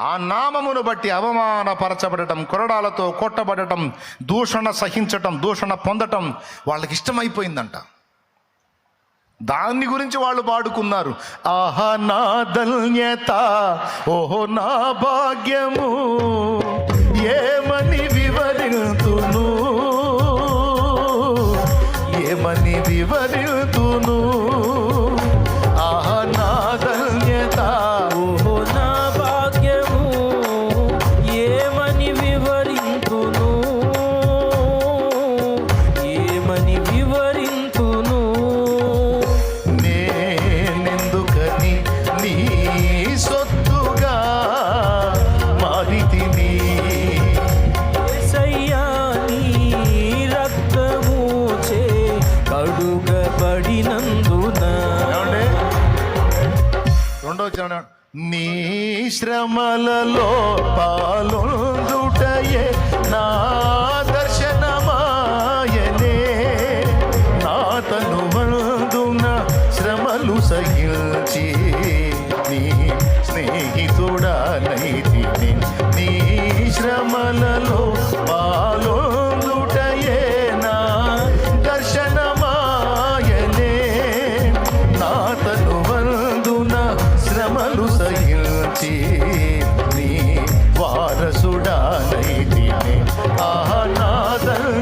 ఆ నామమును బట్టి అవమానపరచబడటం కొరడాలతో కొట్టబడటం దూషణ సహించటం దూషణ పొందటం వాళ్ళకి ఇష్టమైపోయిందంట. దాన్ని గురించి వాళ్ళు పాడుకున్నారు. ఆహా నా ధన్యత ఓహో నా భాగ్యము ఏమని వివరితును? ఏమని వివరితును? పడినందున. రెండో చరణం. నీ శ్రమలలో పాలుటయే నా దర్శనమాయనే. నా తను మందున శ్రమలు సహించి నీ స్నేహితుడా నీ శ్రమలలో